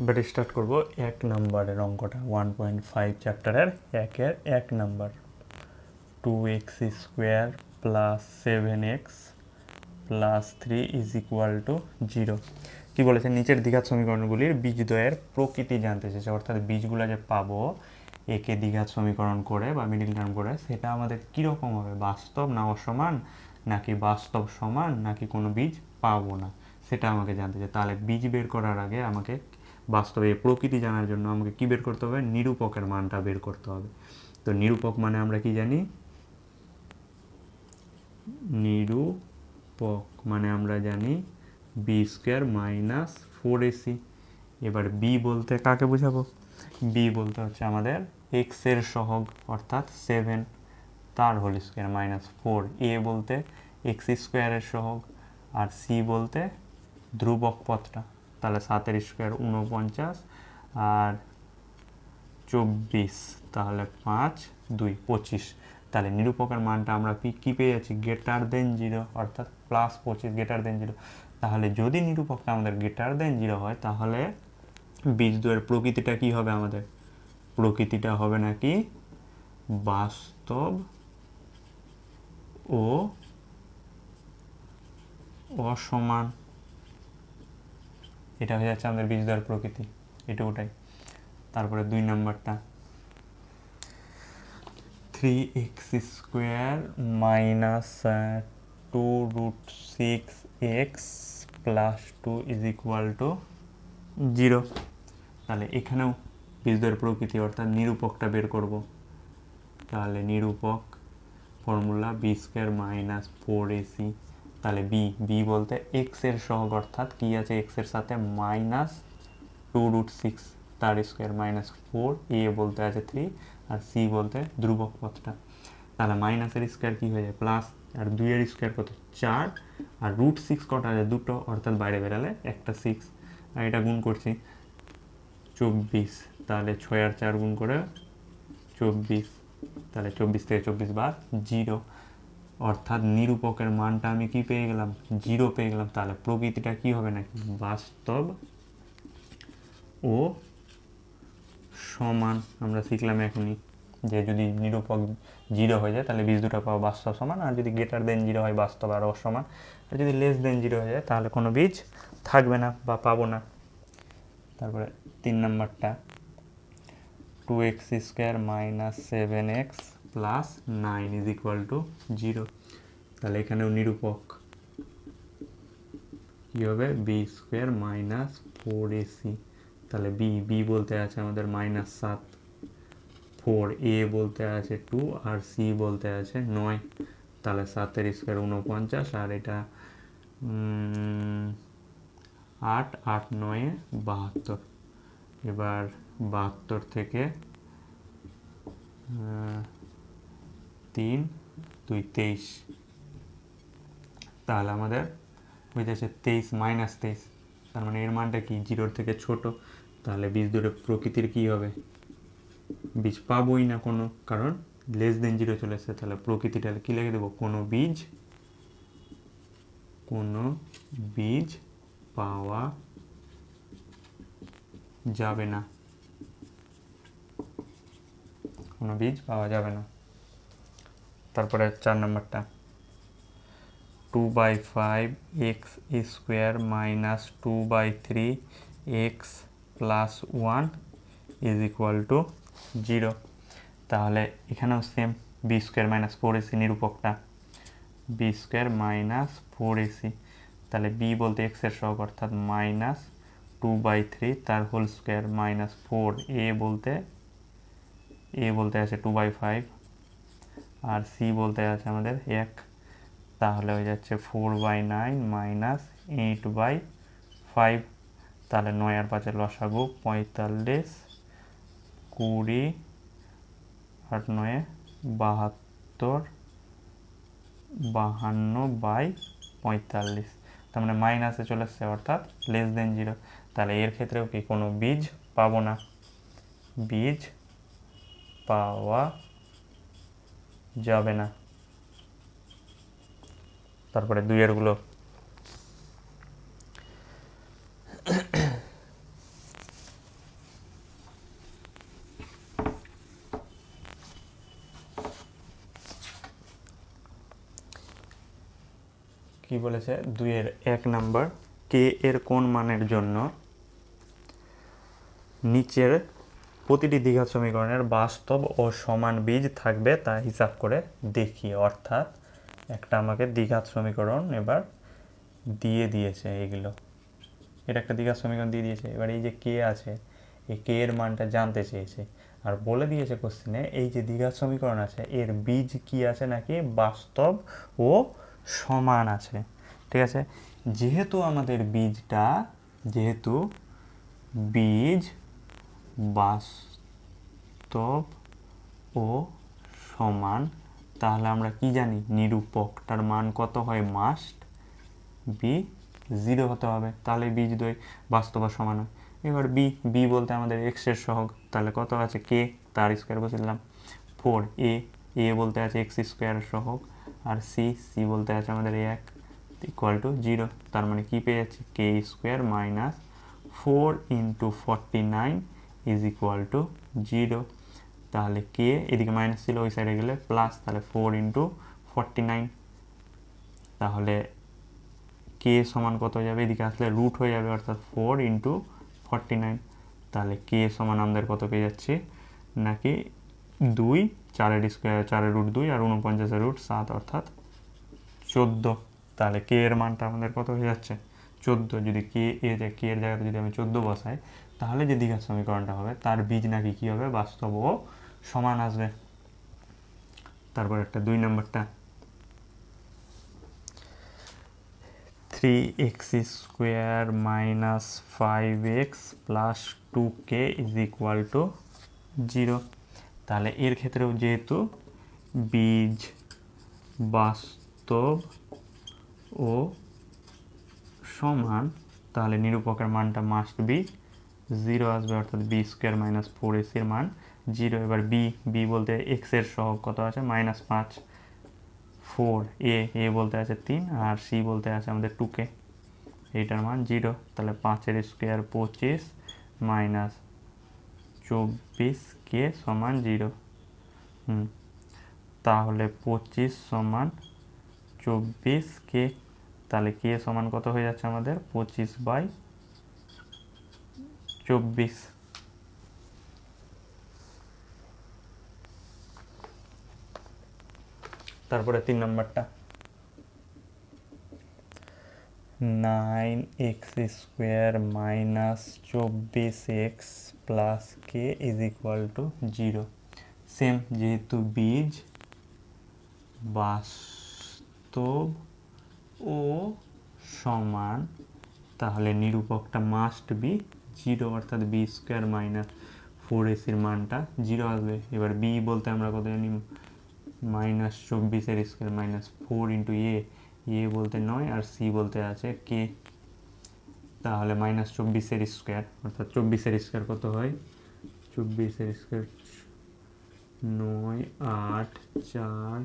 এবার স্টার্ট করব এক নাম্বারের অঙ্কটা ওয়ান পয়েন্ট ফাইভ চ্যাপ্টারের একের এক number. Two x square plus seven x plus three is equal to zero কী বলেছে? নিচের দ্বিঘাত সমীকরণগুলির বীজদ্বয়ের প্রকৃতি জানতে চেয়েছে, অর্থাৎ বীজগুলো যে পাবো, একে দ্বিঘাত সমীকরণ করে বা মিডিল টার্ম করে, সেটা আমাদের কীরকম হবে? বাস্তব না অসমান? নাকি বাস্তব সমান? নাকি কোনো বীজ পাবো না? সেটা আমাকে জানতে চাই। তাহলে বীজ বের করার আগে আমাকে বাস্তবে প্রকৃতি জানার জন্য আমাকে কি বের করতে হবে? নিরূপকের মানটা বের করতে হবে। তো নিরূপক মানে আমরা কি জানি? নিরূপক মানে আমরা জানি b square minus four ac এবার বি বলতে কাকে বোঝাবো? বি বলতে হচ্ছে আমাদের এক্সের সহগ, অর্থাৎ সেভেন তার whole square minus four a বলতে এক্স স্কোয়ারের সহগ, আর সি বলতে ধ্রুবক পথটা। তাহলে সাতের স্কোয়ার উনপঞ্চাশ আর চব্বিশ, তাহলে পাঁচ, দুই, পঁচিশ। তাহলে নিরূপকের মানটা আমরা কি পেয়ে যাচ্ছি গেটার দেন জিরো অর্থাৎ প্লাস পঁচিশ গেটার দেন জিরো তাহলে যদি নিরূপকটা আমাদের গেটার দেন জিরো হয়, তাহলে বীজদ্বয়ের প্রকৃতিটা কি হবে আমাদের? প্রকৃতিটা হবে নাকি বাস্তব ও অসমান। এটা হয়ে যাচ্ছে আমাদের বীজদ্বয়ের প্রকৃতি এটুকুটাই তারপরে দুই নাম্বারটা। Three x square minus two root six x plus two is equal to zero তাহলে এখানেও বীজদ্বয়ের প্রকৃতি অর্থাৎ নিরূপকটা বের করব। তাহলে নিরূপক formula b square minus four ac তাহলে বি বি বলতে এক্সের সহগ অর্থাৎ কি আছে? এক্সের সাথে মাইনাস টু রুট সিক্স তার স্কোয়ার মাইনাস ফোর এ বলতে আছে থ্রি আর সি বলতে ধ্রুবক পথটা। তাহলে মাইনাসের স্কোয়ার কি হয়ে যায়? প্লাস আর দুইয়ের স্কোয়ার কত? চার, আর রুট সিক্স কটা আছে? দুটো, অর্থাৎ বাইরে বেরালে একটা সিক্স আর এটা গুণ করছি চব্বিশ, তাহলে ছয় আর চার গুণ করে চব্বিশ, তাহলে চব্বিশ থেকে চব্বিশ বার জিরো অর্থাৎ নিরূপকের মানটা আমি কি পেয়ে গেলাম? জিরো পেয়ে গেলাম। তাহলে প্রকৃতিটা কি হবে নাকি? বাস্তব ও সমান। আমরা শিখলাম এখনই যে যদি নিরূপক জিরো হয়ে যায়, তাহলে বীজ দুটো পাওয়া বাস্তব সমান। আর যদি গ্রেটার দেন জিরো হয়, বাস্তব আর অসমান আর যদি লেস দেন জিরো হয়ে যায়, তাহলে কোনো বীজ থাকবে না বা পাবো না। তারপরে তিন নাম্বারটা। Two x square minus seven x plus nine is equal to zero তাহলে এখানেও নিরূপক। কী হবে? B square minus four ac তাহলে বি বি বলতে আছে আমাদের মাইনাস সাত। ফোর এ বলতে আছে টু আর সি বলতে আছে নয়। তাহলে সাতের স্কোয়ার উনপঞ্চাশ আর এটা আট আট, নয়ে বাহাত্তর। এবার বাহাত্তর থেকে তিন, দুই, তেইশ। তাহলে আমাদের হয়ে যাচ্ছে তেইশ মাইনাস তেইশ। তার মানে এর মানটা কি? জিরোর থেকে ছোট। তাহলে বীজ দূরে প্রকৃতির কি হবে? বীজ পাবোই না কোনো, কারণ লেস দেন জিরো চলে এসেছে। তাহলে প্রকৃতিটা কি লিখে দেবো? কোনো বীজ কোনো বীজ পাওয়া যাবে না। কোনো বীজ পাওয়া যাবে না। তারপরে চার নম্বরটা। Two by five x square minus two by three x plus one is equal to zero তাহলে এখানেও same b square minus four ac নিরূপকটা। B square minus four ac তাহলে বি বলতে এক্সের সহগ, অর্থাৎ মাইনাস টু বাই থ্রি তার whole square minus four a বলতে এ বলতে আছে টু বাই ফাইভ আর সি বলতে আছে আমাদের এক। তাহলে হয়ে যাচ্ছে four by nine minus eight by five তাহলে নয় আর পাঁচের লসাগু পঁয়তাল্লিশ কুড়ি আট নয়ে বাহাত্তর বাহান্ন বাই পঁয়তাল্লিশ। তার মানে মাইনাসে চলে এসছে অর্থাৎ লেস দেন জিরো তাহলে এর ক্ষেত্রেও কি কোনো বীজ পাবো না? বীজ পাওয়া যাবে না। তারপরে দুইয়েরগুলো কি বলেছে? দুইয়ের এক নাম্বার, কে এর কোন মানের জন্য নিচের প্রতিটি দ্বিঘাত সমীকরণের বাস্তব ও সমান বীজ থাকবে তা হিসাব করে দেখি অর্থাৎ একটা আমাকে দ্বিঘাত সমীকরণ এবার দিয়ে দিয়েছে এগুলো। এটা একটা দ্বিঘাত সমীকরণ দিয়ে দিয়েছে। এবার এই যে কে আছে, এই কে এর মানটা জানতে চেয়েছে। আর বলে দিয়েছে কোশ্চেনে, এই যে দ্বিঘাত সমীকরণ আছে, এর বীজ কি আছে নাকি? বাস্তব ও সমান আছে। ঠিক আছে? যেহেতু আমাদের বীজটা, যেহেতু বীজ বাস্তব ও সমান। তাহলে আমরা কি জানি? নিরূপকটার মান কত হয়? মাস্ট বি জিরো হতে হবে। তাহলে বীজ দই বাস্তব সমান হয়। এবার বি বি বলতে আমাদের এক্সের সহগ। তাহলে কত আছে? কে তার স্কোয়ার বসে দিলাম। ফোর এ এ বলতে আছে এক্স স্কোয়ার সহগ। আর সি সি বলতে আছে আমাদের এক ইকুয়াল টু জিরো তার মানে কী পেয়ে যাচ্ছে? K square minus four into forty nine is equal to zero তাহলে কে এদিকে মাইনাস ছিল, ওই সাইডে গেলে প্লাস তাহলে ফোর ইন্টু ফর্টি নাইন তাহলে কে সমান কত হয়ে যাবে? এদিকে আসলে রুট হয়ে যাবে, অর্থাৎ ফোর ইন্টু ফর্টি নাইন তাহলে কে সমান আমাদের কত পেয়ে যাচ্ছি? নাকি দুই, চারের স্কোয়ার চারের রুট দুই আর উনপঞ্চাশের রুট সাত, অর্থাৎ চোদ্দ। তাহলে কে এর মানটা আমাদের কত হয়ে যাচ্ছে? চোদ্দ, যদি কে, এ যে কে এর জায়গাতে যদি আমি চোদ্দ বসাই, তাহলে যে দ্বিঘাত সমীকরণটা হবে, তার বীজ নাকি কী হবে? বাস্তব ও সমান আসবে। তারপর একটা দুই নম্বরটা। Three x square minus five x plus two k is equal to zero তাহলে এর ক্ষেত্রেও যেহেতু বীজ বাস্তব ও সমান, তাহলে নিরূপকের মানটা মাস্ট বি জিরো আসবে, অর্থাৎ বি স্কোয়ার মাইনাস ফোর এসির মান। জিরো এবার বি বি বলতে এক্সের সহগ কত আছে? মাইনাস পাঁচ ফোর এ এ বলতে আছে তিন, আর সি বলতে আছে আমাদের টুকে এইটার মান জিরো তাহলে পাঁচের স্কোয়ার পঁচিশ মাইনাস চব্বিশ কে সমান জিরো হুম, তাহলে পঁচিশ সমান চব্বিশ কে তাহলে কে সমান কত হয়ে যাচ্ছে আমাদের? পঁচিশ বাই চব্বিশ। তারপরে তিন নম্বরটা। নাইন এক্স স্কোয়ার মাইনাস চব্বিশ x plus k is equal to zero. Same যেহেতু বীজ, বাস্তব ও সমান, তাহলে নিরূপকটা মাস্ট বি জিরো অর্থাৎ বি স্কোয়ার মাইনাস ফোর এসির মানটা জিরো আসবে। এবার বি বলতে আমরা কত জানি? মাইনাস চব্বিশের square minus four into a a বলতে নয়, আর সি বলতে আছে কে তাহলে মাইনাস চব্বিশের স্কোয়ার অর্থাৎ চব্বিশের স্কোয়ার কত হয়? চব্বিশের স্কোয়ার নয়, আট, চার,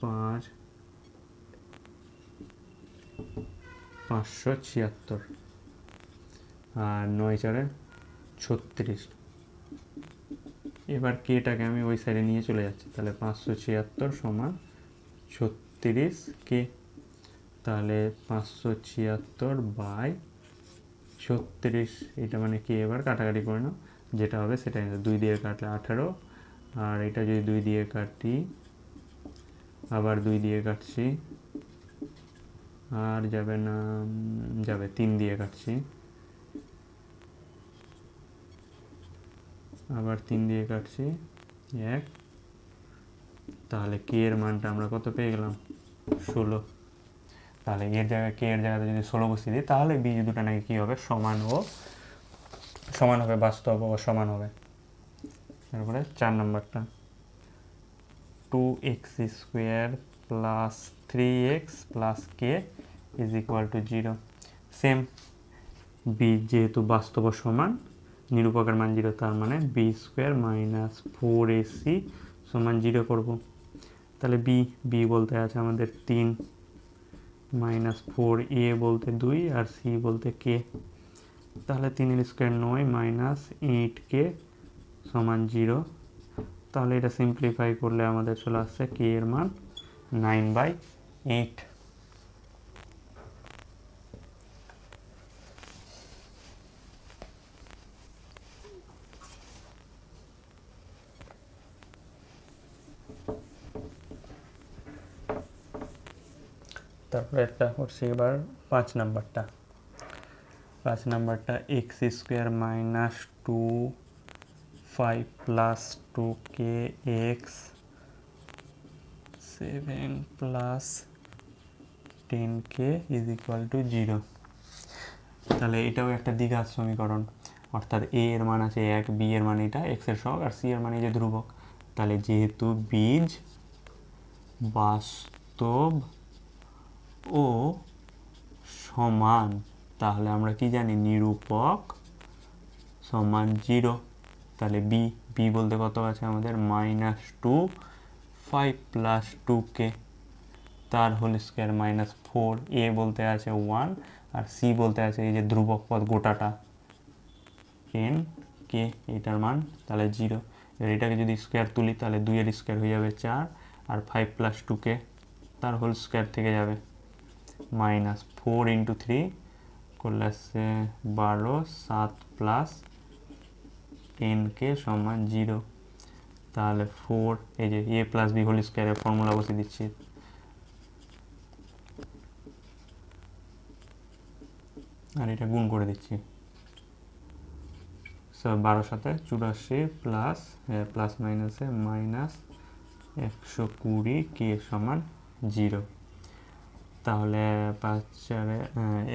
পাঁচ পাঁচশো ছিয়াত্তর। আর নয় চারে ছত্রিশ। এবার কেটাকে আমি ওই সাইডে নিয়ে চলে যাচ্ছি? তাহলে পাঁচশো ছিয়াত্তর সমান ছত্রিশ কে? তাহলে পাঁচশো ছিয়াত্তর বাই ছত্রিশ। এটা মানে কি? এবার কাটাকাটি করে নাও। যেটা হবে সেটা দুই দিয়ে কাটলে আঠারো। আর এটা যদি দুই দিয়ে কাটি, আবার দুই দিয়ে কাটছি আর যাবে না যাবে, তিন দিয়ে কাটছি। আবার তিন দিয়ে কাটছি, এক। তাহলে কে এর মানটা আমরা কত পেয়ে গেলাম? ষোলো। তাহলে এর জায়গায়, কে এর জায়গাতে যদি ষোলো বসিয়ে দিই, তাহলে বীজ দুটো নাকি কী হবে? সমান ও, সমান হবে, বাস্তব ও সমান হবে। তারপরে চার নম্বরটা। Two x square plus three x plus k is equal to zero same b যেহেতু বাস্তব সমান, নিরূপকের মান জিরো তার মানে b square minus four ac সমান জিরো করব। তাহলে বি বি বলতে আছে আমাদের তিন মাইনাস ফোর এ বলতে দুই আর সি বলতে কে তাহলে তিনের স্কোয়ার নয় মাইনাস এইট কে সমান জিরো তাহলে এটা সিম্পলিফাই করলে আমাদের চলে আসছে কে এর মান। नाइन बाई एट তারপরে একটা করছি এবার পাঁচ নাম্বারটা পাঁচ নাম্বারটা x square minus two five plus two k x seven plus ten k is equal to zero তাহলে এটাও একটা দ্বিঘাত সমীকরণ। অর্থাৎ এ এর মান আছে এক বি এর মান এটা এক্সের সহগ আর সি এর মান যে ধ্রুবক। তাহলে যেহেতু বীজ বাস্তব ও সমান, তাহলে আমরা কি জানি? নিরূপক সমান জিরো তাহলে বি বি বলতে কত আছে আমাদের? Minus two five plus two k তার whole square minus four a বলতে আছে ওয়ান আর সি বলতে আছে এই যে ধ্রুবক পদ গোটাটা। টেন কে এটার মান, তাহলে জিরো এবার এটাকে যদি স্কোয়ার তুলি, তাহলে দুইয়ের স্কোয়ার হয়ে যাবে চার আর ফাইভ প্লাস টু কে তার হোল স্কোয়ার থেকে যাবে মাইনাস ফোর ইন্টু থ্রি করলে আসছে বারো, সাত প্লাস টেন কে সমান জিরো তাহলে ফোর এই যে এ প্লাস বি হোল স্কোয়ারের ফর্মুলা বসিয়ে দিচ্ছি। আর এটা গুণ করে দিচ্ছি। বারো সাথে চুরাশি প্লাস প্লাস মাইনাসে মাইনাস একশো কুড়ি কে সমান জিরো তাহলে পাঁচ চারে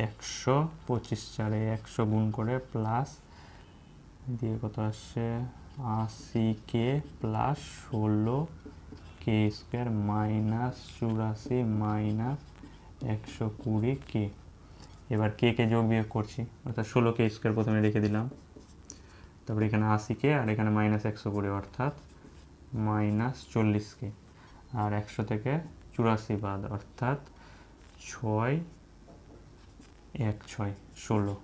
একশো, পঁচিশ চারে একশো গুণ করে প্লাস দিয়ে কত আসছে আশি কে প্লাস ষোলো কে স্কোয়ার মাইনাস চুরাশি মাইনাস একশো কুড়ি কে। এবার কে কে যোগ বিয়োগ করছি? অর্থাৎ ষোলো কে স্কোয়ার প্রথমে রেখে দিলাম। তারপরে এখানে আশি কে আর এখানে মাইনাস একশো কুড়ি, অর্থাৎ মাইনাস চল্লিশ কে। আর একশো থেকে চুরাশি বাদ, অর্থাৎ ছয় এক ছয়, ষোলো।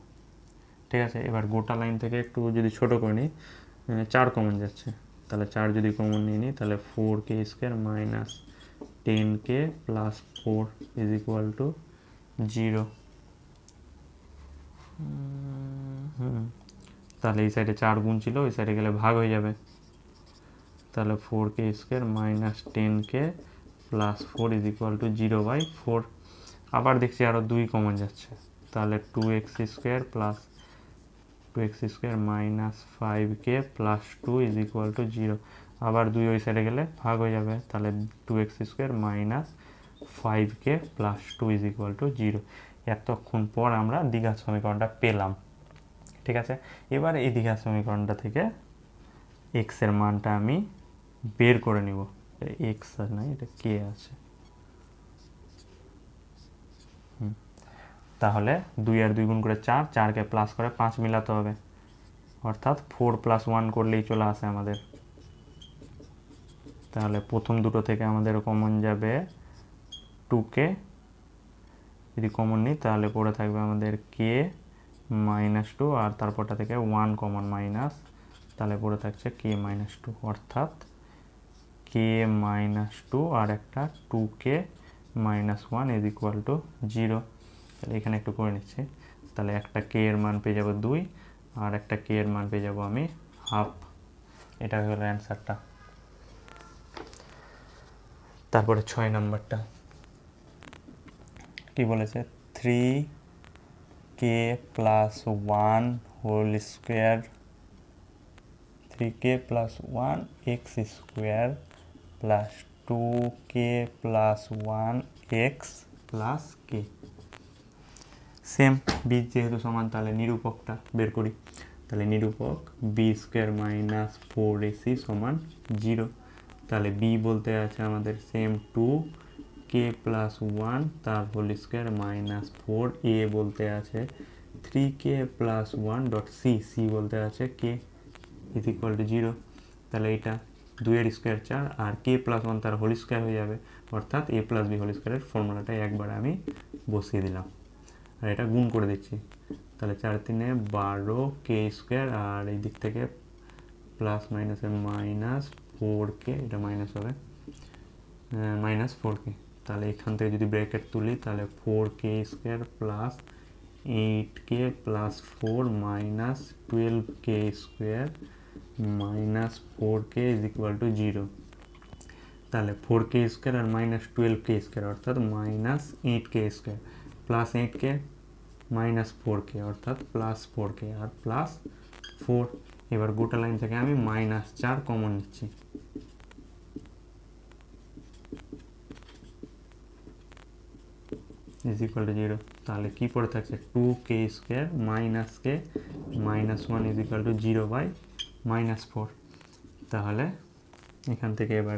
ঠিক আছে, এবার গোটা লাইন থেকে একটু যদি ছোট করে নিই চার কমন যাচ্ছে। তাহলে চার যদি কমন নিয়ে নিই, তাহলে four k square minus ten k plus four is equal to zero hmm, তাহলে এই সাইডে চার গুণ ছিল ওই সাইডে গেলে ভাগ হয়ে যাবে। তাহলে four k square minus ten k plus four is equal to zero by four আবার দেখছি আরও দুই কমন যাচ্ছে। তাহলে two x square plus two x square minus five k plus two is equal to zero আবার দুই ওই সাইডে গেলে ভাগ হয়ে যাবে। তাহলে two x square minus five k plus two is equal to zero এতক্ষণ পর আমরা দ্বিঘাত সমীকরণটা পেলাম। ঠিক আছে? এবার এই দ্বিঘাত সমীকরণটা থেকে এক্সের মানটা আমি বের করে নিব। এক্স আর নাই, এটা কে আছে। তাহলে দুই আর দুই গুণ করে চার, চারকে প্লাস করে পাঁচ মিলাতে হবে। অর্থাৎ ফোর প্লাস ওয়ান করলেই চলে আসে আমাদের। তাহলে প্রথম দুটো থেকে আমাদের কমন যাবে টুকে যদি কমন নিই, তাহলে পড়ে থাকবে আমাদের কে মাইনাস টু আর তারপরটা থেকে ওয়ান কমন মাইনাস তাহলে পড়ে থাকছে কে মাইনাস টু অর্থাৎ কে মাইনাস টু আর একটা two k minus one is equal to zero তাহলে এখানে একটু করে নিচ্ছি। তাহলে একটা কে এর মান পেয়ে যাব দুই, আর একটা কে এর মান পেয়ে যাব আমি হাফ। এটা হয়ে গেল অ্যান্সারটা তারপরে ছয় নম্বরটা। কি বলেছে? Three k plus one whole square three k plus one x square plus two k plus one x plus k same b যেহেতু সমান, তাহলে নিরূপকটা বের করি। তাহলে নিরূপক b square minus four ac সমান জিরো তাহলে বি বলতে আছে আমাদের same two k plus one তার whole square minus four a বলতে আছে three k plus one dot c c বলতে আছে k is equal to zero তাহলে এটা দুইয়ের স্কোয়ার চার, আর কে প্লাস ওয়ান তার হোল স্কোয়ার হয়ে যাবে। অর্থাৎ এ প্লাস বি হোল স্কোয়ারের ফর্মুলাটা একবার আমি বসিয়ে দিলাম। আর এটা গুণ করে দিচ্ছি। তাহলে চার তিনে বারো কে স্কোয়ার, আর এই দিক থেকে প্লাস মাইনাসের মাইনাস ফোর কে, এটা মাইনাস হবে মাইনাস ফোর কে। তাহলে এখান থেকে যদি ব্র্যাকেট তুলি, তাহলে four k square plus eight k plus four minus twelve k square minus four k is equal to zero তাহলে ফোর কে স্কোয়ার আর মাইনাস টুয়েলভ কে স্কোয়ার, অর্থাৎ minus eight k square. Plus eight k minus four k অর্থাৎ plus four কে আর plus four এবার গোটা line থেকে আমি minus চার কমন নিচ্ছি। ইজ ইকুয়াল টু জিরো তাহলে কী পড়ে থাকছে? Two k square minus k minus one is equal to zero by minus four তাহলে এখান থেকে এবার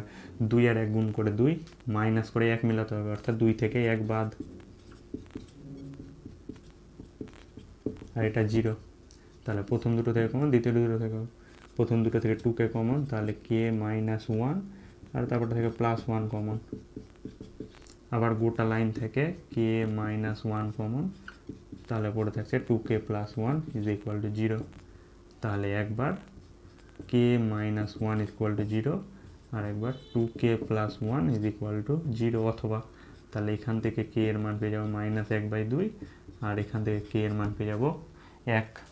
দুই আর এক গুণ করে দুই মাইনাস করে এক মিলাতে হবে, অর্থাৎ দুই থেকে এক বাদ। আর এটা জিরো তাহলে প্রথম দুটো থেকে কমন দ্বিতীয় দুটো থেকে। প্রথম দুটো থেকে টু কে কমন তাহলে কে মাইনাস ওয়ান আর তারপর থেকে প্লাস ওয়ান কমন আবার গোটা লাইন থেকে কে মাইনাস ওয়ান কমন তাহলে পড়ে থাকছে two k plus one is equal to zero তাহলে একবার k minus one is equal to zero আর একবার two k plus one is equal to zero অথবা, তাহলে এখান থেকে কে এর মান পেয়ে যাব মাইনাস এক বাই দুই, আর এখান থেকে কে এর মান পেয়ে যাব এক